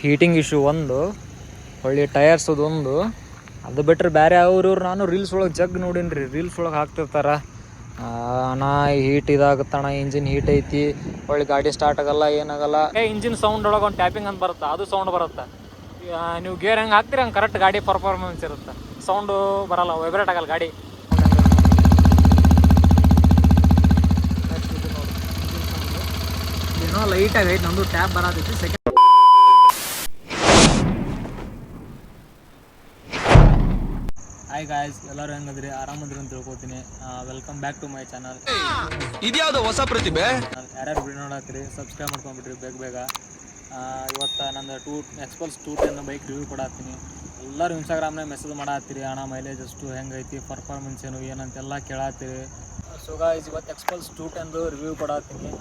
Heating issue ಒಂದು ಹೊಳ್ಳಿ tyres ಒಂದು. ಅದು ಬಿಟ್ಟರೆ ಬೇರೆ ಅವ್ರು ಇವ್ರು ನಾನು ರೀಲ್ಸ್ ಒಳಗೆ ಜಗ್ ನೋಡೀನಿ ರೀ ರೀಲ್ಸ್ ಒಳಗೆ ಹಾಕ್ತಿರ್ತಾರ. ನಾ ಅಣ್ಣ ಹೀಟ್ ಇದಾಗತ್ತಣ ಇಂಜಿನ್ ಹೀಟ್ ಐತಿ ಒಳ್ಳೆ ಗಾಡಿ ಸ್ಟಾರ್ಟ್ ಆಗಲ್ಲ ಏನಾಗಲ್ಲ. ಏ ಇಂಜಿನ್ ಸೌಂಡ್ ಒಳಗೆ ಒಂದು ಟ್ಯಾಪಿಂಗ್ ಅಂತ ಬರುತ್ತೆ ಅದು ಸೌಂಡ್ ಬರುತ್ತೆ. ನೀವು ಗೇರ್ ಹೆಂಗೆ ಹಾಕ್ತೀರಿ ಹಂಗೆ ಕರೆಕ್ಟ್ ಗಾಡಿ ಪರ್ಫಾರ್ಮೆನ್ಸ್ ಇರುತ್ತೆ. ಸೌಂಡು ಬರಲ್ಲ ವೈಬ್ರೇಟ್ ಆಗಲ್ಲ ಗಾಡಿ. ಏನೋ ಲೈಟ್ ಆಗೈತೆ ನಮ್ದು ಟ್ಯಾಪ್ ಬರೋದಿತ್ತು ಸೆಕೆಂಡ್ ಹಾಯ್ ಗಾಯ್ಸ್ ಎಲ್ಲರೂ ಹೆಂಗದ್ರಿ? ಆರಾಮದ್ರಿ ಅಂತ ತಿಳ್ಕೊತೀನಿ. Welcome back to my channel ಇದ್ಯಾವ್ದು ಹೊಸ ಪ್ರತಿಭೆ? ಯಾರ್ಯಾರು ಬಿಡಿ ನೋಡತ್ತೀರಿ ಸಬ್ಸ್ಕ್ರೈಬ್ ಮಾಡ್ಕೊಂಬಿಟ್ರಿ ಬೇಗ ಬೇಗ. ಇವತ್ತು ನಂದು two XPulse two ten bike review ಕೊಡತ್ತೀನಿ. ಎಲ್ಲರೂ ಇನ್ಸ್ಟಾಗ್ರಾಮ್ನಾಗ ಮೆಸೇಜ್ ಮಾಡತ್ತೀರಿ ಅಣ್ಣ ಮೈಲೇಜ್ ಅಷ್ಟು ಹೆಂಗೈತಿ ಪರ್ಫಾರ್ಮೆನ್ಸ್ ಏನು? ಏನಂತೆಲ್ಲ ಕೇಳತ್ತೀರಿ. ಸೊ ಗಾಯ್ಸ್ ಇವತ್ತು ಎಕ್ಸ್ಪಲ್ಸ್ ಟೂ ಟೆನ್ದು ರಿವ್ಯೂ ಕೊಡತ್ತೀನಿ.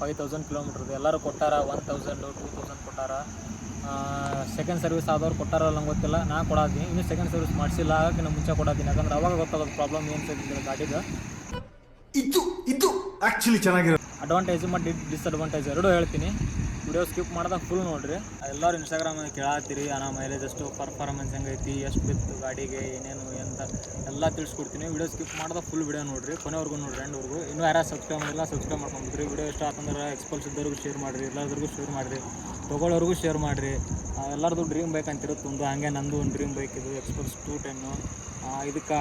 ಫೈವ್ ತೌಸಂಡ್ ಕಿಲೋಮೀಟ್ರದ್ದು ಎಲ್ಲರೂ ಕೊಟ್ಟಾರ? ಒನ್ ತೌಸಂಡು ಟೂ ತೌಸಂಡ್ ಕೊಟ್ಟಾರ? ಸೆಕೆಂಡ್ ಸರ್ವಿಸ್ ಆದವ್ರು ಕೊಟ್ಟಾರಲ್ಲ ನಂಗೆ ಗೊತ್ತಿಲ್ಲ. ನಾ ಕೊಡಾತೀನಿ. ಇನ್ನು ಸೆಕೆಂಡ್ ಸರ್ವಿಸ್ ಮಾಡಿಸಿಲ್ಲ ಆಗಕ್ಕೆ ನಾನು ಮುಂಚೆ ಕೊಡಾತೀನಿ. ಯಾಕಂದ್ರೆ ಅವಾಗ ಗೊತ್ತಾಗೋದು ಪ್ರಾಬ್ಲಮ್ ಏನು ಗಾಡಿಗೆ ಇದು ಇದು ಆಕ್ಚುಲಿ ಚೆನ್ನಾಗಿರೋ ಅಡ್ವಾಂಟೇಜ್ ಮತ್ತು ಡಿಸ್ಅಡ್ವಾಂಟೇಜ್ ಎರಡೂ ಹೇಳ್ತೀನಿ. ವಿಡಿಯೋ ಸ್ಕಿಪ್ ಮಾಡಿದಾಗ ಫುಲ್ ನೋಡ್ರಿ. ಎಲ್ಲರೂ ಇನ್ಸ್ಟಾಗ್ರಾಮಲ್ಲಿ ಕೇಳತ್ತೀರಿ ಅಣ್ಣ ಮೈಲೇಜ್ ಎಷ್ಟು ಪರ್ಫಾರ್ಮೆನ್ಸ್ ಹೆಂಗೈತಿ ಎಷ್ಟು ಬಿತ್ತು ಗಾಡಿಗೆ ಏನೇನು ಎಂತ ಎಲ್ಲ ತಿಳಿಸ್ಕೊಡ್ತೀನಿ. ವಿಡಿಯೋ ಸ್ಕಿಪ್ ಮಾಡಿದಾಗ ಫುಲ್ ವಿಡಿಯೋ ನೋಡ್ರಿ. ಕೊನೆವರೆಗೂ ನೋಡ್ರಿ ಎಂಡ್ವರೆಗೂ. ಇನ್ನೂ ಯಾರು ಸಬ್ಸ್ಕ್ರೈಬ್ ಮಾಡಿಲ್ಲ ಸಬ್ಸ್ಕ್ರೈಬ್ ಮಾಡ್ಕೊಂಡ್ಬಿಡ್ರಿ ವಿಡಿಯೋ ಇಷ್ಟ ಆತಂದ್ರೆ ಎಕ್ಸ್ಪಲ್ಸ್ ಇದ್ದವ್ರಿಗೂ ಶೇರ್ ಮಾಡಿರಿ. ಎಲ್ಲದ್ರಿಗೂ ಶೇರ್ ಮಾಡಿರಿ. ತೊಗೊಳ್ಳೋರ್ಗೂ ಶೇರ್ ಮಾಡಿರಿ. ಎಲ್ಲರದು ಡ್ರೀಮ್ ಬೈಕ್ ಅಂತಿರುತ್ತೆ ಒಂದು ಹಾಗೆ ನಂದು ಒಂದು ಡ್ರೀಮ್ ಬೈಕ್ ಇದು ಎಕ್ಸ್ಪ್ರೆಸ್ ಟೂ ಟೆನ್ನು ಇದಕ್ಕೆ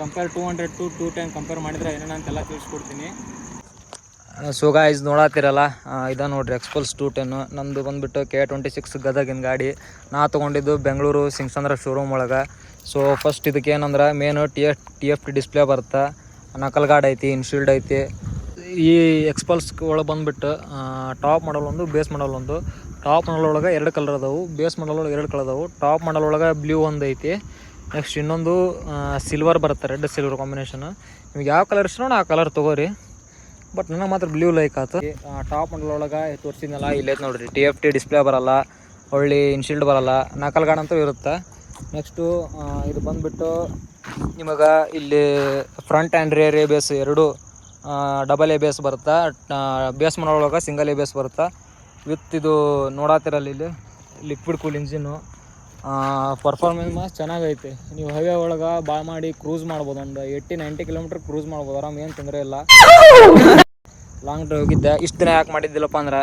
compare two hundred to two ten compare ಮಾಡಿದ್ರೆ ಏನೇನು ಅಂತೆಲ್ಲ ತಿಳಿಸ್ಕೊಡ್ತೀನಿ. ಸೊ ಗಾಯ್ಸ್ ನೋಡತ್ತಿರಲ್ಲ ಇದ ನೋಡ್ರಿ ಎಕ್ಸ್ಪಲ್ಸ್ ಟೂ ಟೆನ್ನು ನಂದು ಬಂದುಬಿಟ್ಟು ಕೆ ಟ್ವೆಂಟಿ ಸಿಕ್ಸ್ ಗದಗಿನ ಗಾಡಿ. ನಾ ತೊಗೊಂಡಿದ್ದು ಬೆಂಗಳೂರು ಸಿಂಗ್ಸಂದ್ರ ಶೋರೂಮ್ ಒಳಗೆ. ಸೊ ಫಸ್ಟ್ ಇದಕ್ಕೆ ಏನಂದ್ರೆ main T F T F T display ಬರುತ್ತೆ? ನಕಲ್ ಗಾರ್ಡ್ ಐತಿ ಇನ್ಶೀಲ್ಡ್ ಐತಿ. ಈ ಎಕ್ಸ್ಪಲ್ಸ್ ಒಳಗೆ ಬಂದುಬಿಟ್ಟು ಟಾಪ್ ಮಾಡಲ್ ಒಂದು ಬೇಸ್ ಮಾಡಲ್ ಒಂದು. ಟಾಪ್ ಮಾಡಲ್ ಒಳಗೆ ಎರಡು ಕಲರ್ ಅದಾವು. ಬೇಸ್ ಮಾಡಲ್ ಒಳಗೆ ಎರಡು ಕಲರ್ ಅದಾವು. ಟಾಪ್ ಮಾಡಲ್ ಒಳಗೆ ಬ್ಲೂ ಒಂದು ಐತಿ. ನೆಕ್ಸ್ಟ್ ಇನ್ನೊಂದು ಸಿಲ್ವರ್ ಬರುತ್ತೆ ರೆಡ್ ಸಿಲ್ವರ್ ಕಾಂಬಿನೇಷನ್ ನಿಮ್ಗೆ ಯಾವ ಕಲರ್ ಇಷ್ಟ ಆ ಕಲರ್ ತೊಗೋರಿ. ಬಟ್ ನನಗೆ ಮಾತ್ರ ಬ್ಲೂ ಲೈಕ್ ಆಯ್ತು ಟಾಪ್ ಮಾಡಲ್ ಒಳಗೆ ತೋರಿಸಿದ್ನಲ್ಲ ಇಲ್ಲೇ ನೋಡಿರಿ. ಟಿ ಎಫ್ ಟಿ ಡಿಸ್ಪ್ಲೇ ಬರಲ್ಲ, ಒಳ್ಳೆ ಇನ್ಶೀಲ್ಡ್ ಬರಲ್ಲ ನಕಲ್ ಗಾರ್ಡ್ ಅಂತೂ ಇರುತ್ತೆ. ನೆಕ್ಸ್ಟು ಇದು ಬಂದುಬಿಟ್ಟು ನಿಮಗೆ ಇಲ್ಲಿ ಫ್ರಂಟ್ ಆ್ಯಂಡ್ ರೇರ್ ಬೇಸ್ ಎರಡು ಡಬಲ್ ಎ ಬೇಸ್ ಬರುತ್ತೆ? ಬೇಸ್ ಮಾಡೋವಾಗ ಸಿಂಗಲ್ ಎ ಬೇಸ್ ಬರುತ್ತೆ? ವಿತ್ ಇದು ನೋಡತ್ತಿರಲ್ಲ ಇಲ್ಲಿ liquid cool engine performance mass ಚೆನ್ನಾಗೈತೆ. ನೀವು ಹೈವೇ ಒಳಗೆ ಭಾಳ ಮಾಡಿ ಕ್ರೂಸ್ ಮಾಡ್ಬೋದು. ಒಂದು ಏಯ್ಟಿ ನೈಂಟಿ ಕಿಲೋಮೀಟ್ರ್ ಕ್ರೂಸ್ ಮಾಡ್ಬೋದು. ಆರಾಮ್, ಏನು ತೊಂದರೆ ಇಲ್ಲ. ಲಾಂಗ್ ಡ್ರೈವ್ ಹೋಗಿದ್ದೆ. ಇಷ್ಟು ದಿನ ಯಾಕೆ ಮಾಡಿದ್ದಿಲ್ಲಪ್ಪ ಅಂದ್ರೆ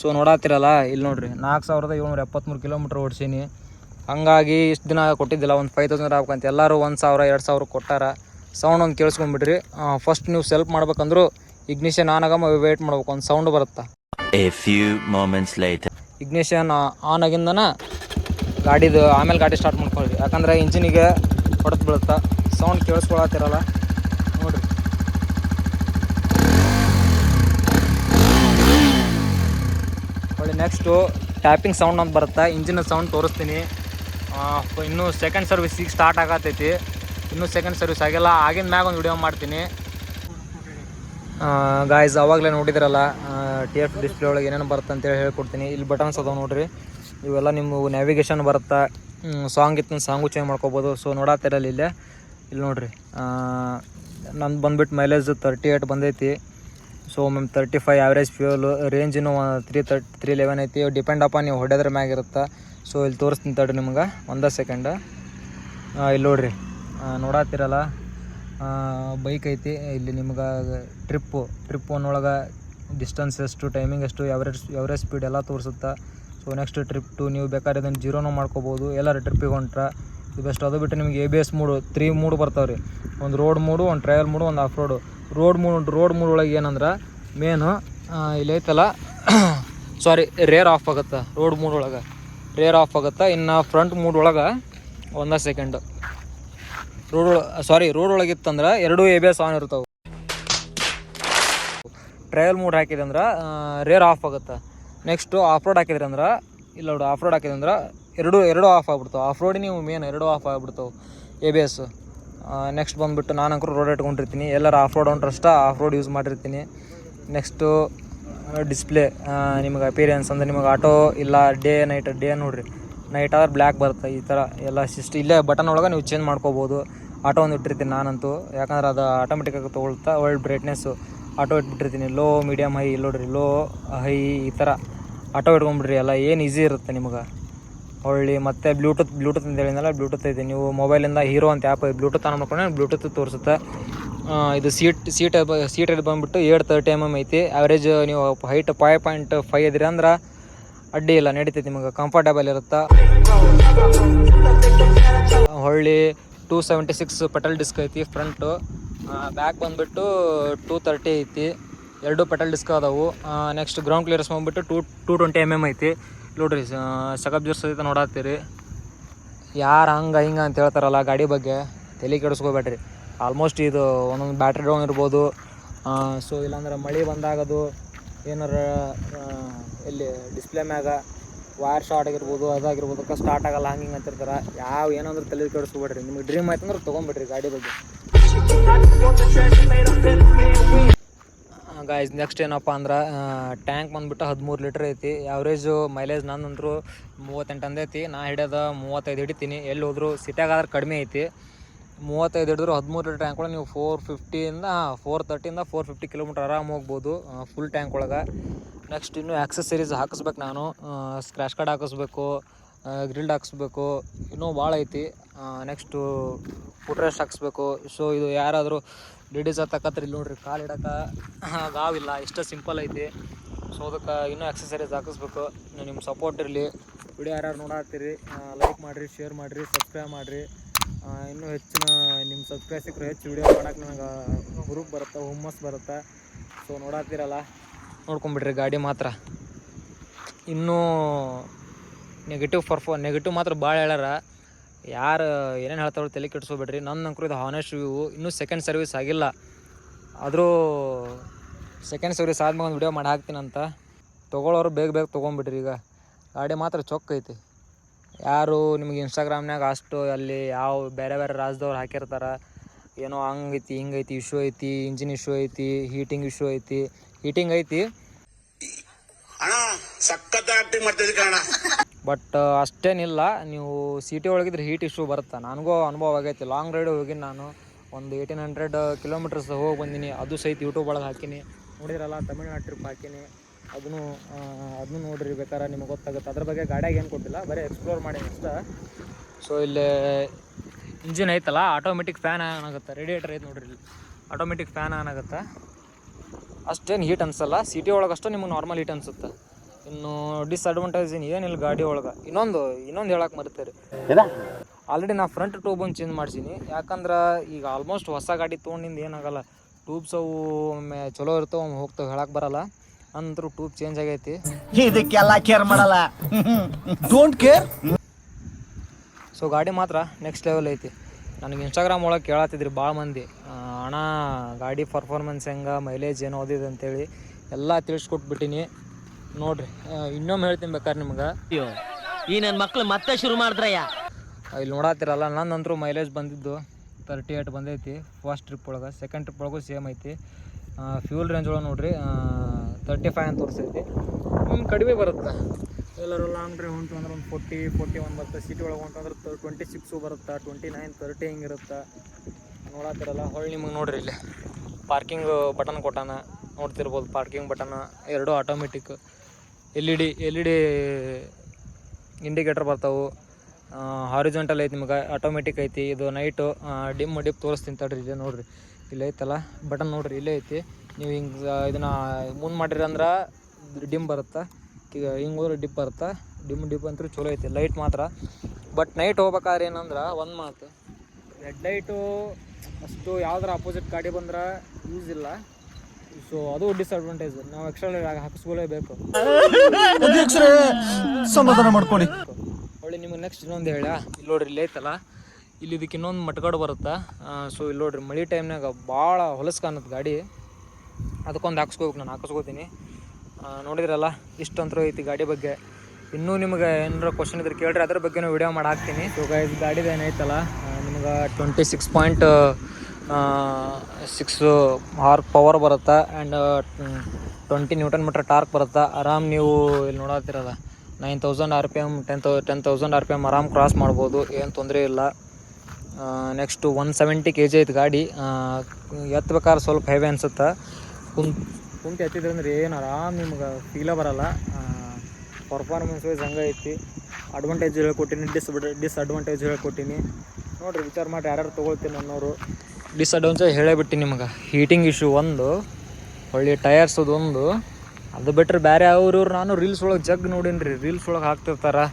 ಸೊ ನೋಡಾತಿರಲ್ಲ, ಇಲ್ಲಿ ನೋಡ್ರಿ ನಾಲ್ಕು ಸಾವಿರದ ಏಳ್ನೂರ ಎಪ್ಪತ್ತ್ಮೂರು ಕಿಲೋಮೀಟ್ರ್ ಓಡಿಸೀನಿ. ಹಂಗಾಗಿ ಇಷ್ಟು ದಿನ ಕೊಟ್ಟಿದ್ದಿಲ್ಲ, ಒಂದು ಫೈವ್ ತೌಸಂಡ್ ಆಗ್ಬೇಕಂತ ಎಲ್ಲರೂ ಒಂದು ಸಾವಿರ, ಎರಡು ಸಾವಿರ ಕೊಟ್ಟಾರ. ಸೌಂಡ್ ಒಂದು ಕೇಳಿಸ್ಕೊಂಡ್ಬಿಡ್ರಿ. ಫಸ್ಟ್ ನೀವು ಸೆಲ್ಫ್ ಮಾಡ್ಬೇಕಂದ್ರು ಇಗ್ನಿಷನ್ ಆನ್ ಆಗಮ್ಮ ವೇಟ್ ಮಾಡ್ಬೇಕು ಒಂದು ಸೌಂಡ್ ಬರುತ್ತೆ. ಇಗ್ನಿಷನ್ ಆನ್ ಆಗಿಂದನ ಗಾಡಿದು ಆಮೇಲೆ ಗಾಡಿ ಸ್ಟಾರ್ಟ್ ಮಾಡ್ಕೊಳ್ಳಿ ಯಾಕಂದ್ರೆ ಇಂಜಿನಿಗೆ ಹೊಡೆದು ಬೀಳುತ್ತೆ? ಸೌಂಡ್ ಕೇಳಿಸ್ಕೊಳತ್ತಿರಲ್ಲ. ನೋಡ್ರಿ. ಹೊಳ್ಳಿ ನೆಕ್ಸ್ಟು ಟ್ಯಾಪಿಂಗ್ ಸೌಂಡ್ ಅಂತ ಬರುತ್ತೆ? ಇಂಜಿನ್ ಸೌಂಡ್ ತೋರಿಸ್ತೀನಿ. ಇನ್ನೂ ಸೆಕೆಂಡ್ ಸರ್ವಿಸ್ ಈಗ ಸ್ಟಾರ್ಟ್ ಆಗತ್ತೈತಿ ಇನ್ನೂ ಸೆಕೆಂಡ್ ಸರ್ವಿಸ್ ಆಗಿಲ್ಲ. ಆಗಿನ ಮ್ಯಾಗ ಒಂದು ವಿಡಿಯೋ ಮಾಡ್ತೀನಿ. ಗಾಯ್ಸ್ ಅವಾಗಲೇ ನೋಡಿದ್ರಲ್ಲ ಟಿ ಎಫ್ ಡಿಸ್ಪ್ಲೇ ಒಳಗೆ ಏನೇನು ಬರುತ್ತೆ ಅಂತೇಳಿ ಹೇಳ್ಕೊಡ್ತೀನಿ. ಇಲ್ಲಿ ಬಟನ್ಸ್ ಅದಾವೆ ನೋಡ್ರಿ. ಇವೆಲ್ಲ ನಿಮ್ಮ ನ್ಯಾವಿಗೇಷನ್ ಬರುತ್ತೆ? ಸಾಂಗ್ ಇತ್ತು ಸಾಂಗು ಚೇಂಜ್ ಮಾಡ್ಕೋಬೋದು. ಸೊ ನೋಡತ್ತಿರಲ್ಲ ಇಲ್ಲೇ. ಇಲ್ಲಿ ನೋಡ್ರಿ ನಂದು ಬಂದ್ಬಿಟ್ಟು ಮೈಲೇಜ್ ತರ್ಟಿ ಏಯ್ಟ್ ಬಂದೈತಿ. So ma'am thirty five average fuel ರೇಂಜಿನೂ ತ್ರೀ ತರ್ಟ್ ತ್ರೀ ಲೆವೆನ್ ಐತಿ. ಡಿಪೆಂಡ್ ಅಪ್ಪ ನೀವು ಹೊಡೆದ್ರ ಮ್ಯಾಗ ಇರುತ್ತೆ. ಸೊ ಇಲ್ಲಿ ತೋರಿಸ್ತೀನಿ ತಡ್ರಿ ನಿಮ್ಗೆ. ಒಂದೇ ಸೆಕೆಂಡ್ ಇಲ್ಲಿ ನೋಡ್ರಿ. ನೋಡತ್ತಿರಲ್ಲ ಬೈಕ್ ಐತಿ. ಇಲ್ಲಿ ನಿಮ್ಗೆ ಟ್ರಿಪ್ಪು ಟ್ರಿಪ್ ಒಳಗೆ ಡಿಸ್ಟೆನ್ಸ್ ಎಷ್ಟು ಟೈಮಿಂಗ್ ಎಷ್ಟು ಎವರೇಜ್ ಎವರೇಜ್ ಸ್ಪೀಡ್ ಎಲ್ಲ ತೋರಿಸುತ್ತೆ. ಸೊ ನೆಕ್ಸ್ಟ್ ಟ್ರಿಪ್ ಟು ನೀವು ಬೇಕಾದ್ರೆ ಇದನ್ನು ಜೀರೋನೂ ಮಾಡ್ಕೋಬೋದು. ಎಲ್ಲರ ಟ್ರಿಪ್ಪಿಗೆ ಹೊಂಟ್ರೆ. ಇದು ಬೆಸ್ಟ್ ಅದು ಬಿಟ್ಟು ನಿಮಗೆ A B S mode three mode ಬರ್ತಾವೆ ರೀ ಒಂದು ರೋಡ್ ಮೂಡು, ಒಂದು ಟ್ರಯಲ್ ಮೂಡು, ಒಂದು off road road mode road mode ಒಳಗೆ ಏನಂದ್ರೆ ಮೇನು ಇಲ್ಲಿ ಐತಲ್ಲ. ಸಾರಿ ರೇರ್ ಆಫ್ ಆಗುತ್ತೆ. ರೋಡ್ ಮೂಡ್ ಒಳಗೆ. ರೇರ್ ಆಫ್ ಆಗುತ್ತೆ. ಇನ್ನು ಫ್ರಂಟ್ ಮೂಡ್ ಒಳಗೆ ಒಂದೇ ಸೆಕೆಂಡ್ ರೋಡ್ ಸಾರಿ ರೋಡ್ ಒಳಗೆ ಇತ್ತಂದ್ರೆ ಎರಡೂ ಎ ಬಿ ಎಸ್ ಆನ್ ಇರ್ತಾವೆ. ಟ್ರಯಲ್ ಮೂಡ್ ಹಾಕಿದೆ ಅಂದ್ರೆ ರೇರ್ ಆಫ್ ಆಗುತ್ತೆ. ನೆಕ್ಸ್ಟು ಆಫ್ ರೋಡ್ ಹಾಕಿದ್ರೆ ಅಂದ್ರೆ, ಇಲ್ಲ ನೋಡಿ ಆಫ್ ರೋಡ್ ಹಾಕಿದ್ರೆ ಅಂದ್ರೆ ಎರಡು ಎರಡು ಆಫ್ ಆಗ್ಬಿಡ್ತಾವೆ. ಆಫ್ ರೋಡ್ ನೀವು ಮೇನ್ ಎರಡು ಆಫ್ ಆಗಿಬಿಡ್ತಾವೆ ಎ ಬಿ ಎಸ್ ನೆಕ್ಸ್ಟ್ ಬಂದುಬಿಟ್ಟು ನಾನು ಅಂಕರು ರೋಡ್ ಇಟ್ಕೊಂಡಿರ್ತೀನಿ. ಎಲ್ಲರೂ ಆಫ್ ರೋಡ್ ಹೊಂಟ್ರಷ್ಟ ಆಫ್ ರೋಡ್ ಯೂಸ್ ಮಾಡಿರ್ತೀನಿ. ನೆಕ್ಸ್ಟು ಡಿಸ್ಪ್ಲೇ ನಿಮಗೆ ಅಪೀರಿಯನ್ಸ್ ಅಂದರೆ ನಿಮಗೆ ಆಟೋ ಇಲ್ಲ ಡೇ ನೈಟ್ ಡೇ ನೋಡ್ರಿ. ನೈಟ್ ಆದ್ರೆ ಬ್ಲ್ಯಾಕ್ ಬರುತ್ತೆ, ಈ ಥರ ಎಲ್ಲ ಸಿಸ್ಟ್ ಇಲ್ಲೇ ಬಟನ್ ಒಳಗೆ ನೀವು ಚೇಂಜ್ ಮಾಡ್ಕೋಬೋದು. ಆಟೋ ಒಂದು ಇಟ್ಟಿರ್ತೀನಿ ನಾನಂತೂ. ಯಾಕಂದ್ರೆ ಅದು ಆಟೋಮೆಟಿಕ್ಕಾಗಿ ತೊಗೊಳ್ತಾ ಒಳ್ಳೆ ಬ್ರೈಟ್ನೆಸ್ಸು ಆಟೋ ಇಟ್ಬಿಟ್ಟಿರ್ತೀನಿ. ಲೋ ಮೀಡಿಯಮ್ ಹೈ ಇಲ್ಲಿ ಲೋ ಹೈ ಈ ಥರ ಆಟೋ ಇಟ್ಕೊಂಬಿಡ್ರಿ ಎಲ್ಲ. ಏನು ಈಸಿ ಇರುತ್ತೆ ನಿಮ್ಗೆ. ಹೊಳ್ಳಿ ಮತ್ತು ಬ್ಲೂಟೂತ್ ಬ್ಲೂಟೂತ್ ಅಂತ ಹೇಳಿದ್ನಲ್ಲ ಬ್ಲೂಟೂತ್ ಐತಿ ನೀವು ಮೊಬೈಲಿಂದ ಹೀರೋ ಅಂತ ಆ್ಯಪ್ ಬ್ಲೂಟೂತ್ ಆನ್ ಮಾಡ್ಕೊಂಡ್ರೆ ಬ್ಲೂಟೂತ್ ತೋರಿಸುತ್ತೆ. ಇದು ಸೀಟ್ ಸೀಟ್ ಸೀಟ್ ಬಂದುಬಿಟ್ಟು ಏಟ್ ತರ್ಟಿ ಎಂ ಎಂ ಐತಿ. ಆವ್ರೇಜ್ ನೀವು ಹೈಟ್ ಫೈವ್ ಪಾಯಿಂಟ್ ಫೈವ್ ಇದ್ರಿ ಅಂದ್ರೆ ಅಡ್ಡಿ ಇಲ್ಲ, ನಡೀತೈತಿ ನಿಮಗೆ. ಕಂಫರ್ಟೇಬಲ್ ಇರುತ್ತೆ? ಹೊಳ್ಳಿ two seventy six petal disc ಐತಿ ಫ್ರಂಟು ಬ್ಯಾಕ್ ಬಂದುಬಿಟ್ಟು ಟೂ ತರ್ಟಿ ಐತಿ. ಎರಡು ಪೆಟಲ್ ಡಿಸ್ಕ್ ಅದಾವು. ನೆಕ್ಸ್ಟ್ ಗ್ರೌಂಡ್ ಕ್ಲಿಯರ್ಸ್ ಬಂದುಬಿಟ್ಟು two two twenty M M ಐತಿ. ನೋಡ್ರಿ ಸಕಪ್ ಜೋರ್ಸ್ ಐತೆ ನೋಡತ್ತೀರಿ. ಯಾರು ಹಂಗೆ, ಹಿಂಗೆ ಅಂತ ಹೇಳ್ತಾರಲ್ಲ ಗಾಡಿ ಬಗ್ಗೆ, ತಲೆ ಕೆಡಿಸ್ಕೋಬೇಡ್ರಿ. ಆಲ್ಮೋಸ್ಟ್ ಇದು ಒಂದೊಂದು ಬ್ಯಾಟ್ರಿ ಡೌನ್ ಇರ್ಬೋದು. ಸೊ ಇಲ್ಲಾಂದ್ರೆ ಮಳೆ ಬಂದಾಗದು ಏನಾರ ಆ, ಎಲ್ಲಿ ಡಿಸ್ಪ್ಲೇ ಮ್ಯಾಗ ವೈರ್ ಶಾರ್ಟ್ ಆಗಿರ್ಬೋದು ಅದಾಗಿರ್ಬೋದು ಕ ಸ್ಟಾರ್ಟ್ ಆಗಲ್ಲ ಹಂಗೆ ಹಿಂಗೆ ಅಂತಿರ್ತಾರೆ. ಯಾವ ಏನಂದ್ರೆ ತಲೆ ಕೆಡಿಸ್ಕೊಬೇಡ್ರಿ. ನಿಮಗೆ ಡ್ರೀಮ್ ಆಯ್ತು ಅಂದ್ರೆ ತೊಗೊಂಬಿಡ್ರಿ ಗಾಡಿ ಬಗ್ಗೆ. ಗಾಯ್ಸ್ ನೆಕ್ಸ್ಟ್ ಏನಪ್ಪ ಅಂದ್ರೆ ಟ್ಯಾಂಕ್ ಬಂದುಬಿಟ್ಟು ಹದಿಮೂರು ಲೀಟ್ರ್ ಐತಿ. ಆವ್ರೇಜು ಮೈಲೇಜ್ ನಂದಂತರೂ ಮೂವತ್ತೆಂಟು ಅಂದೈತಿ ನಾ ಹಿಡಿಯೋದು ಮೂವತ್ತೈದು ಹಿಡಿತೀನಿ. ಎಲ್ಲಿ ಹೋದ್ರು ಸಿಟ್ಯಾಗಾದ್ರೆ ಕಡಿಮೆ ಐತಿ. ಮೂವತ್ತೈದು ಹಿಡಿದ್ರು ಹದಿಮೂರು ಲೀಟ್ರ್ ಟ್ಯಾಂಕ್ ಒಳಗೆ ನೀವು ಫೋರ್ ಫಿಫ್ಟಿಯಿಂದ ಫೋರ್ ತರ್ಟಿಯಿಂದ ಫೋರ್ ಫಿಫ್ಟಿ ಕಿಲೋಮೀಟರ್ ಆರಾಮ್ ಹೋಗ್ಬೋದು ಫುಲ್ ಟ್ಯಾಂಕ್ ಒಳಗೆ. ನೆಕ್ಸ್ಟ್ ಇನ್ನೂ ಆ್ಯಕ್ಸಸರೀಸ್ ಹಾಕಿಸ್ಬೇಕು ನಾನು. ಸ್ಕ್ರ್ಯಾಚ್ ಕಾರ್ಡ್ ಹಾಕಿಸ್ಬೇಕು ಗ್ರಿಲ್ಡ್ ಹಾಕಿಸ್ಬೇಕು, ಇನ್ನೂ ಭಾಳ ಐತಿ. Next footrest ಹಾಕಿಸ್ಬೇಕು. ಸೊ ಇದು ಯಾರಾದರೂ ಲೇಡೀಸ್ ಹತ್ತಕತ್ರಿ ಇಲ್ಲಿ ನೋಡ್ರಿ, ಕಾಲು ಇಡಕ್ಕೆ ಗಾವಿಲ್ಲ ಇಷ್ಟ ಸಿಂಪಲ್ ಐತಿ. ಸೊ ಅದಕ್ಕೆ ಇನ್ನೂ ಆ್ಯಕ್ಸಸರೀಸ್ ಹಾಕಿಸ್ಬೇಕು. ನಿಮ್ಮ ಸಪೋರ್ಟ್ ಇರಲಿ. ವಿಡಿಯೋ ಯಾರು ನೋಡತ್ತೀರಿ ಲೈಕ್ ಮಾಡಿರಿ ಶೇರ್ ಮಾಡಿರಿ ಸಬ್ಸ್ಕ್ರೈಬ್ ಮಾಡಿರಿ. ಇನ್ನೂ ಹೆಚ್ಚಿನ ನಿಮ್ಮ ಸಬ್ಸ್ಕ್ರೈಬ್ ಸಿಕ್ಕರೆ ಹೆಚ್ಚು ವಿಡಿಯೋ ಮಾಡೋಕೆ ನನಗೆ ಗ್ರೂಪ್ ಬರುತ್ತೆ, ಹುಮ್ಮಸ್ ಬರುತ್ತೆ. ಸೊ ನೋಡತ್ತೀರಲ್ಲ ನೋಡ್ಕೊಂಬಿಡ್ರಿ ಗಾಡಿ ಮಾತ್ರ. ಇನ್ನೂ ನೆಗೆಟಿವ್ ಪರ್ಫೋ ನೆಗೆಟಿವ್ ಮಾತ್ರ ಭಾಳ ಹೇಳ್ಯಾರ. ಯಾರು ಏನೇನು ಹೇಳ್ತಾರೋ ತಲೆ ಕೆಡಿಸ್ಕೋಬೇಡ್ರಿ. ನನ್ನ ಅಂಕರು ಇದು ಹಾನೆಸ್ಟ್ ವ್ಯೂ ಇನ್ನೂ ಸೆಕೆಂಡ್ ಸರ್ವಿಸ್ ಆಗಿಲ್ಲ. ಆದರೂ ಸೆಕೆಂಡ್ ಸರ್ವಿಸ್ ಆದ್ಮೇಲೆ ಒಂದು ವಿಡಿಯೋ ಮಾಡಿ ಹಾಕ್ತೀನಂತ ತೊಗೊಳ್ಳೋರು ಬೇಗ ಬೇಗ ತೊಗೊಂಬಿಡ್ರಿ ಈಗ. ಗಾಡಿ ಮಾತ್ರ ಚೊಕ್ಕೈತಿ ಐತಿ. ಯಾರು ನಿಮಗೆ ಇನ್ಸ್ಟಾಗ್ರಾಮ್ನಾಗ ಅಷ್ಟು ಅಲ್ಲಿ ಯಾವ ಬೇರೆ ಬೇರೆ ರಾಜ್ಯದವ್ರು ಹಾಕಿರ್ತಾರ. ಏನೋ ಹಂಗೈತಿ ಹಿಂಗೈತಿ ಇಶ್ಯೂ ಐತಿ ಇಂಜಿನ್ ಇಶ್ಯೂ ಐತಿ ಹೀಟಿಂಗ್ ಇಶ್ಯೂ ಐತಿ ಹೀಟಿಂಗ್ ಐತಿ. ಬಟ್ ಅಷ್ಟೇನಿಲ್ಲ ನೀವು ಸಿಟಿ ಒಳಗಿದ್ರೆ ಹೀಟ್ ಇಶ್ಯೂ ಬರುತ್ತೆ. ನನಗೂ ಅನುಭವ ಆಗೈತಿ ಲಾಂಗ್ ರೈಡ್ ಹೋಗಿನಿ ನಾನು. ಒಂದು ಏಯ್ಟೀನ್ ಹಂಡ್ರೆಡ್ ಕಿಲೋಮೀಟರ್ಸ್ ಹೋಗಿ ಬಂದೀನಿ. ಅದು ಸಹಿತ ಯೂಟ್ಯೂಬ್ ಒಳಗೆ ಹಾಕಿನಿ. ನೋಡಿರಲ್ಲ ತಮಿಳ್ನಾಡು ಟ್ರಿಪ್ ಹಾಕಿನಿ. ಅದನ್ನು ಅದನ್ನು ನೋಡ್ರಿ ಬೇಕಾರೆ ನಿಮಗೆ ಗೊತ್ತಾಗುತ್ತೆ. ಅದ್ರ ಬಗ್ಗೆ ಗಾಡಿಯಾಗ ಏನು ಕೊಟ್ಟಿಲ್ಲ ಬರೀ ಎಕ್ಸ್ಪ್ಲೋರ್ ಮಾಡಿ ಅಷ್ಟೇ. ಸೊ ಇಲ್ಲಿ ಇಂಜಿನ್ ಐತಲ್ಲ ಆಟೋಮೆಟಿಕ್ ಫ್ಯಾನ್ ಆನ್ ಆಗುತ್ತೆ. ರೇಡಿಯೇಟರ್ ಐತೆ ನೋಡ್ರಿ ಇಲ್ಲಿ. ಆಟೋಮೆಟಿಕ್ ಫ್ಯಾನ್ ಆನ್ ಆಗುತ್ತೆ. ಅಷ್ಟೇನು ಹೀಟ್ ಅನ್ಸಲ್ಲ. ಸಿಟಿ ಒಳಗೆ ಅಷ್ಟು ನಿಮಗೆ ನಾರ್ಮಲ್ ಹೀಟ್ ಅನ್ಸುತ್ತೆ. ಇನ್ನು ಡಿಸ್ಅಡ್ವಾಂಟೇಜ್ ಏನಿಲ್ಲ ಗಾಡಿ ಒಳಗೆ. ಇನ್ನೊಂದು ಇನ್ನೊಂದು ಹೇಳಕ್ಕೆ ರೀ ಆಲ್ರೆಡಿ ನಾ ಫ್ರಂಟ್ ಟ್ಯೂಬ್ ಒಂದು ಚೇಂಜ್ ಮಾಡ್ಸೀನಿ. ಯಾಕಂದ್ರೆ ಈಗ ಆಲ್ಮೋಸ್ಟ್ ಹೊಸ ಗಾಡಿ ತೊಗೊಂಡಿಂದ ಏನಾಗಲ್ಲ ಟ್ಯೂಬ್ಸ್ ಅವು ಒಮ್ಮೆ ಚಲೋ ಇರ್ತಾವೆ ಒಮ್ಮೆ ಹೋಗ್ತಾವೆ ಹೇಳಕ್ಕೆ ಬರಲ್ಲ. ಅಂದ್ರೂ ಟ್ಯೂಬ್ ಚೇಂಜ್ ಆಗೈತಿ. ಇದಕ್ಕೆಲ್ಲ ಕೇರ್ ಮಾಡಲ್ಲ. ಡೋಂಟ್ ಕೇರ್ ಸೊ ಗಾಡಿ ಮಾತ್ರ ನೆಕ್ಸ್ಟ್ ಲೆವೆಲ್ ಐತಿ. ನನಗೆ ಇನ್ಸ್ಟಾಗ್ರಾಮ್ ಒಳಗೆ ಕೇಳತ್ತಿದ್ರಿ ಭಾಳ ಮಂದಿ. ಅಣ್ಣ ಗಾಡಿ ಪರ್ಫಾರ್ಮೆನ್ಸ್ ಹೆಂಗೆ ಮೈಲೇಜ್ ಏನು ಓದಿದೆ ಅಂತೇಳಿ ಎಲ್ಲ ತಿಳಿಸ್ಕೊಟ್ಬಿಟ್ಟಿನಿ. ನೋಡ್ರಿ ಇನ್ನೊಮ್ಮೆ ಹೇಳ್ತೀನಿ ಬೇಕಾದ್ರೆ ನಿಮ್ಗೆ. ಈ ನನ್ನ ಮಕ್ಳು ಮತ್ತೆ ಶುರು ಮಾಡಿದ್ರಯ್ಯ? ಇಲ್ಲಿ ನೋಡತ್ತಿರಲ್ಲ ನನ್ನಂತರೂ ಮೈಲೇಜ್ ಬಂದಿದ್ದು ತರ್ಟಿ ಏಟ್ ಬಂದೈತಿ. ಫಸ್ಟ್ ಟ್ರಿಪ್ ಒಳಗೆ ಸೆಕೆಂಡ್ ಟ್ರಿಪ್ ಒಳಗೂ ಸೇಮ್ ಐತಿ. ಫ್ಯೂಲ್ ರೇಂಜ್ ಒಳಗೆ ನೋಡ್ರಿ ತರ್ಟಿ ಫೈವ್ ಅಂತ ತೋರಿಸೈತಿ. ನಿಮ್ಗೆ ಕಡಿಮೆ ಬರುತ್ತೆ? ಎಲ್ಲರೂ ಲಾಂಗ್ ಡ್ರೈವ್ ಹೊಂಟು ಅಂದ್ರೆ ಒಂದು ಫೋರ್ಟಿ ಫೋರ್ಟಿ ಒನ್ ಬರುತ್ತೆ ಸಿಟಿ ಒಳಗೆ ಹೊಂಟಂದ್ರೆ ಟ್ವೆಂಟಿ ಸಿಕ್ಸು ಬರುತ್ತೆ ಟ್ವೆಂಟಿ ನೈನ್ ತರ್ಟಿ ಹಿಂಗಿರುತ್ತೆ ನೋಡತ್ತಿರಲ್ಲ ಹೊಳ್ಳಿ ನಿಮಗೆ ನೋಡ್ರಿ ಇಲ್ಲಿ. ಪಾರ್ಕಿಂಗ್ ಬಟನ್ ಕೊಟ್ಟಾನ. ನೋಡ್ತಿರ್ಬೋದು ಪಾರ್ಕಿಂಗ್ ಬಟನ್ ಎರಡು automatic L E D L E D indicator ಬರ್ತಾವೆ. ಹಾರಿಜೆಂಟಲ್ ಐತಿ ನಿಮಗೆ ಆಟೋಮೆಟಿಕ್ ಐತಿ. ಇದು ನೈಟು ಡಿಮ್ ಡಿಪ್ ತೋರಿಸ್ತೀನಿ ತಡ್ರಿ, ಇದೆ ನೋಡ್ರಿ. ಇಲ್ಲಿ ಐತಲ್ಲ ಬಟನ್ ನೋಡ್ರಿ, ಇಲ್ಲೇ ಐತಿ. ನೀವು ಹಿಂಗೆ ಇದನ್ನ ಮುಂದೆ ಮಾಡಿರಿ ಅಂದ್ರೆ ಡಿಮ್ ಬರುತ್ತೆ? ಹಿಂಗೆ ಹೋದ್ರೆ ಡಿಪ್ ಬರುತ್ತೆ? ಡಿಮ್ ಡಿಪ್ ಅಂತೂ ಚಲೋ ಐತಿ ಲೈಟ್ ಮಾತ್ರ. ಬಟ್ ನೈಟ್ ಹೋಗ್ಬೇಕಾದ್ರೆ ಏನಂದ್ರೆ ಒಂದು ಮಾತು. ರೆಡ್ ಲೈಟು ಅಷ್ಟು ಯಾವ್ದಾರ ಅಪೋಸಿಟ್ ಗಾಡಿ ಬಂದ್ರೆ ಯೂಸ್ ಇಲ್ಲ. ಸೊ ಅದು ಡಿಸ್ಅಡ್ವಾಂಟೇಜ್ ನಾವು ಎಕ್ಸ್ಟ್ರಾ ಲೈಟ್ ಹಾಕಿಸ್ಕೊಳ್ಳೇಬೇಕು ಸಮಾಧಾನ ಮಾಡ್ಕೊಳ್ಳಿ. ಹೊಳ್ಳಿ ನಿಮಗೆ ನೆಕ್ಸ್ಟ್ ಇನ್ನೊಂದು ಹೇಳ ಇಲ್ಲಿ ನೋಡ್ರಿ ಇಲ್ಲಿ ಐತಲ್ಲ? ಇಲ್ಲಿ ಇದಕ್ಕೆ ಇನ್ನೊಂದು ಮಟ್ಗಾಡು ಬರುತ್ತೆ? ಸೊ ಇಲ್ಲಿ ನೋಡ್ರಿ ಮಳೆ ಟೈಮ್ನಾಗ ಭಾಳ ಹೊಲಸು ಕಾಣುತ್ತೆ ಗಾಡಿ. ಅದಕ್ಕೊಂದು ಹಾಕಿಸ್ಕೋಬೇಕು ನಾನು ಹಾಕಿಸ್ಕೋತೀನಿ. ನೋಡಿದ್ರಲ್ಲ ಇಷ್ಟಂತರೂ ಐತಿ ಗಾಡಿ ಬಗ್ಗೆ. ಇನ್ನೂ ನಿಮ್ಗೆ ಏನಾರ ಕ್ವಶನ್ ಇದ್ರೆ ಕೇಳ್ರಿ, ಅದ್ರ ಬಗ್ಗೆನೂ ವಿಡಿಯೋ ಮಾಡಿ ಹಾಕ್ತೀನಿ ಸೊ ಗೈಸ್ ಗಾಡಿದು ಏನೈತಲ್ಲ ನಿಮ್ಗೆ twenty six point six horsepower ಬರುತ್ತೆ and twenty newton metre torque ಬರುತ್ತೆ, ಆರಾಮ್ ನೀವು ಇಲ್ಲಿ ನೋಡತ್ತಿರಲ್ಲ nine thousand R P M ten thou ten thousand R P M ಆರಾಮ್ ಕ್ರಾಸ್ ಮಾಡ್ಬೋದು, ಏನು ತೊಂದರೆ ಇಲ್ಲ. Next one seventy K G ಐತೆ ಗಾಡಿ. ಎತ್ತಬೇಕಾದ್ರೆ ಸ್ವಲ್ಪ ಹೆವಿ ಅನಿಸುತ್ತೆ. ಕುಂತ್ ಕುಂತು ಎತ್ತಿದ್ರೆ ಅಂದ್ರೆ ಏನು ಆರಾಮ್ ನಿಮ್ಗೆ ಫೀಲೇ ಬರಲ್ಲ. ಪರ್ಫಾರ್ಮೆನ್ಸ್ ವೈಸ್ ಹಂಗೆ ಐತಿ. ಅಡ್ವಾಂಟೇಜ್ ಹೇಳ್ಕೊಟ್ಟಿನಿ ಡಿಸ್ ಡಿಸ್ಅಡ್ವಾಂಟೇಜ್ ಹೇಳ್ಕೊಟ್ಟಿನಿ. ನೋಡಿರಿ, ವಿಚಾರ ಮಾಡಿ ಯಾರ್ಯಾರು ತೊಗೊಳ್ತೀನಿ ಅನ್ನೋರು. ಡಿಸ್ಅಡ್ವಾಂಟೇಜ್ ಹೇಳೇ ಬಿಟ್ಟು ನಿಮ್ಗೆ. ಹೀಟಿಂಗ್ ಇಶ್ಯೂ ಒಂದು, ಒಳ್ಳೆ ಟೈರ್ಸ್ ಒಂದು. ಅದು ಬಿಟ್ಟರೆ ಬೇರೆ ಅವ್ರು ನಾನು ರೀಲ್ಸ್ ಒಳಗೆ ಜಗ್ ನೋಡೀನಿ ರೀ ರೀಲ್ಸ್ ಒಳಗೆ ಹಾಕ್ತಿರ್ತಾರೆ.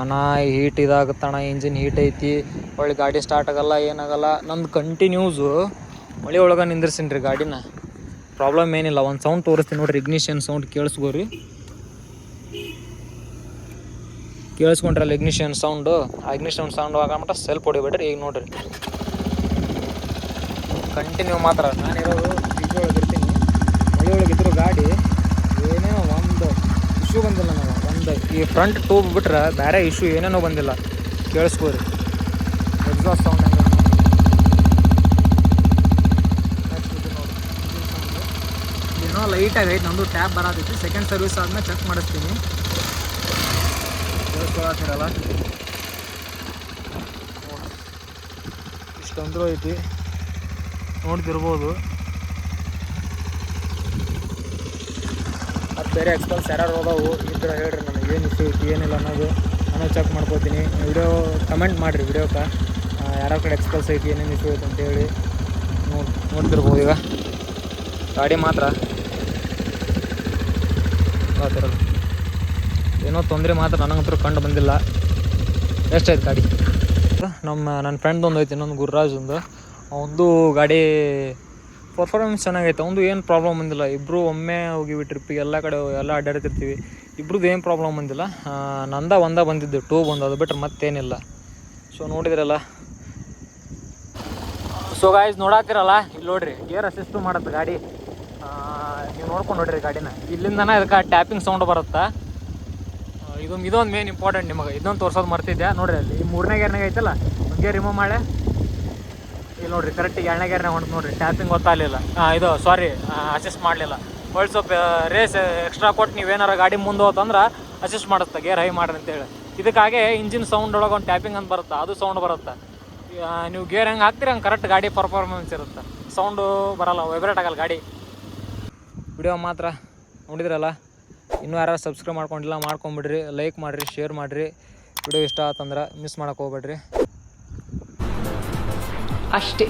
ಅಣ್ಣ ಹೀಟ್ ಇದಾಗುತ್ತಣ್ಣ ಇಂಜಿನ್ ಹೀಟ್ ಐತಿ, ಒಳ್ಳೆ ಗಾಡಿ ಸ್ಟಾರ್ಟ್ ಆಗಲ್ಲ ಏನಾಗಲ್ಲ ನಂದು ಕಂಟಿನ್ಯೂಸು ಮಳೆ ಒಳಗೆ ನಿಂದಿರ್ಸಿನಿ ರೀ ಗಾಡಿನ. ಪ್ರಾಬ್ಲಮ್ ಏನಿಲ್ಲ. ಒಂದು ಸೌಂಡ್ ತೋರಿಸ್ತೀನಿ ನೋಡ್ರಿ. ಇಗ್ನಿಷನ್ ಸೌಂಡ್ ಕೇಳಿಸ್ಕೋರಿ ಕೇಳಿಸ್ಕೊಂಡ್ರಲ್ಲ ಇಗ್ನಿಷನ್ ಸೌಂಡು ಆ ಇಗ್ನಿಷನ್ ಸೌಂಡ್ ಆಗಮಟ ಸೆಲ್ಫ್ ಹೊಡಿಬೇಡ್ರಿ ಈಗ ನೋಡ್ರಿ. ಕಂಟಿನ್ಯೂ ಮಾತ್ರ. ನಾನಿರೋದು ಇರೋದು ಇರ್ತೀನಿ. ಮಳೆ ಇದ್ರು ಗಾಡಿ. ಏನೇನೋ ಒಂದು ಇಶ್ಯೂ ಬಂದಿಲ್ಲ ನಾವು ಒಂದು ಈ ಫ್ರಂಟ್ ಟೂಬ್ ಬಿಟ್ರೆ ಬೇರೆ ಇಶ್ಯೂ ಏನೇನೋ ಬಂದಿಲ್ಲ. ಕೇಳಿಸ್ಕೋರಿ ಎಕ್ಸಾಸ್ಟ್ ಸೌಂಡ್ ಹೆಂಗೆ ನೆಕ್ಸ್ಟ್ ಇದು ನೋಡಿ ಏನೋ ಲೈಟಾಗಿ ಐತೆ ನಮ್ಮದು ಟ್ಯಾಪ್ ಬರೋದಿತ್ತು ಸೆಕೆಂಡ್ ಸರ್ವಿಸ್ ಆದ್ಮೇಲೆ ಚೆಕ್ ಮಾಡಿಸ್ತೀನಿ. ಕೇಳಿಸ್ಕೊಳತ್ತಿರಲ್ಲ ಇಷ್ಟೊಂದು ಐತಿ. ನೋಡ್ತಿರ್ಬೋದು. ಮತ್ತು ಬೇರೆ ಎಕ್ಸ್ಪಲ್ಸ್ ಯಾರು ಅದಾವು ಇದ್ರೆ ಹೇಳ್ರಿ ನನಗೆ. ಏನು ಇಶ್ಯೂ ಐತಿ, ಏನಿಲ್ಲ ಅನ್ನೋದು. ನಾನು ಚೆಕ್ ಮಾಡ್ಕೋತೀನಿ. ವಿಡಿಯೋ ಕಮೆಂಟ್ ಮಾಡಿರಿ ವಿಡಿಯೋಕ್ಕೆ ಯಾರೋ ಕಡೆ ಎಕ್ಸ್ಪಲ್ಸ್ ಐತಿ, ಏನೇನು ಇಶ್ಯೂ ಐತಿ ಅಂತೇಳಿ ನೋಡಿ, ನೋಡ್ತಿರ್ಬೋದು ಈಗ. ಗಾಡಿ ಮಾತ್ರ. ಗೊತ್ತಿರಲ್ಲ ಏನೋ ತೊಂದರೆ ಮಾತ್ರ ನನಗಂತೂ ಕಂಡು ಬಂದಿಲ್ಲ. ಎಷ್ಟಾಯ್ತು ಗಾಡಿ. ನಮ್ಮ, ನನ್ನ ಫ್ರೆಂಡ್ ಒಂದು ಐತೆ, ಇನ್ನೊಂದು ಗುರುರಾಜ್ ಒಂದು. ಅವಂದು ಗಾಡಿ ಪರ್ಫಾರ್ಮೆನ್ಸ್ ಚೆನ್ನಾಗೈತೆ. ಅವಂದು ಏನು ಪ್ರಾಬ್ಲಮ್ ಬಂದಿಲ್ಲ. ಇಬ್ಬರು ಒಮ್ಮೆ ಹೋಗಿವಿ ಟ್ರಿಪ್ಪಿಗೆ ಎಲ್ಲ ಕಡೆ ಎಲ್ಲ ಅಡ್ಡಾಡ್ತಿರ್ತೀವಿ. ಇಬ್ರದ್ದು ಏನು ಪ್ರಾಬ್ಲಮ್ ಬಂದಿಲ್ಲ. ನಂದ ಒಂದ ಬಂದಿದ್ದು ಟೂ ಬಂದು. ಅದು ಬಿಟ್ರೆ ಮತ್ತೇನಿಲ್ಲ. ಸೊ ನೋಡಿದ್ರಲ್ಲ. ಸೊ ಗಾಯ್ಸ್ ನೋಡಾತಿರಲ್ಲ ಇಲ್ಲಿ ನೋಡ್ರಿ ಗೇರ್ ಅಸಿಸ್ಟು ಮಾಡತ್ತೆ ಗಾಡಿ. ನೀವು ನೋಡ್ಕೊಂಡು ನೋಡ್ರಿ ಗಾಡಿನ. ಇಲ್ಲಿಂದನ ಇದಕ್ಕೆ ಟ್ಯಾಪಿಂಗ್ ಸೌಂಡ್ ಬರುತ್ತಾ? ಇದೊಂದು ಇದೊಂದು ಮೇನ್ ಇಂಪಾರ್ಟೆಂಟ್ ನಿಮಗೆ. ಇದೊಂದು ತೋರ್ಸೋದು ಮರ್ತಿದ್ದೆ ನೋಡ್ರಿ ಅಲ್ಲಿ. ಈ ಮೂರನೇ ಗೇರ್ನಾಗ ಐತಲ್ಲ? ಗೇರ್ ರಿಮೂವ್ ಮಾಡಿ. ಇಲ್ಲಿ ನೋಡ್ರಿ ಕರೆಕ್ಟ್ ಎರಡನೇ ಗೇರ್ನಾಗ ಹೊಂಟು ನೋಡ್ರಿ. ಟ್ಯಾಪಿಂಗ್ ಗೊತ್ತಾಗಲಿಲ್ಲ. ಇದು ಸಾರಿ ಅಸಿಸ್ಟ್ ಮಾಡಲಿಲ್ಲ. ಒಳ್ಳೆ ಸ್ವಲ್ಪ ರೇಸ್ ಎಕ್ಸ್ಟ್ರಾ ಕೊಟ್ಟು ನೀವೇನಾರ ಗಾಡಿ ಮುಂದೆ ಹೋತಂದ್ರೆ ಅಸಿಸ್ಟ್ ಮಾಡುತ್ತೆ ಗೇರ್ ಹೈ ಮಾಡ್ರಿ ಅಂತೇಳಿ. ಇದಕ್ಕಾಗೆ ಇಂಜಿನ್ ಸೌಂಡ್ ಒಳಗೆ ಒಂದು ಟ್ಯಾಪಿಂಗ್ ಅಂತ ಬರುತ್ತೆ? ಅದು ಸೌಂಡ್ ಬರುತ್ತೆ? ನೀವು ಗೇರ್ ಹೆಂಗೆ ಹಾಕ್ತೀರಿ, ಹಂಗೆ ಕರೆಕ್ಟ್ ಗಾಡಿ ಪರ್ಫಾರ್ಮೆನ್ಸ್ ಇರುತ್ತೆ? ಸೌಂಡು ಬರಲ್ಲ ವೈಬ್ರೇಟ್ ಆಗಲ್ಲ ಗಾಡಿ. ವಿಡಿಯೋ ಮಾತ್ರ ನೋಡಿದ್ರಲ್ಲ, ಇನ್ನೂ ಯಾರು ಸಬ್ಸ್ಕ್ರೈಬ್ ಮಾಡ್ಕೊಂಡಿಲ್ಲ, ಮಾಡ್ಕೊಂಬಿಡ್ರಿ ಲೈಕ್ ಮಾಡಿರಿ ಶೇರ್ ಮಾಡಿರಿ. ವಿಡಿಯೋ ಇಷ್ಟ ಆತಂದ್ರೆ ಮಿಸ್ ಮಾಡೋಕೆ ಹೋಗ್ಬೇಡ್ರಿ. ಅಷ್ಟೇ.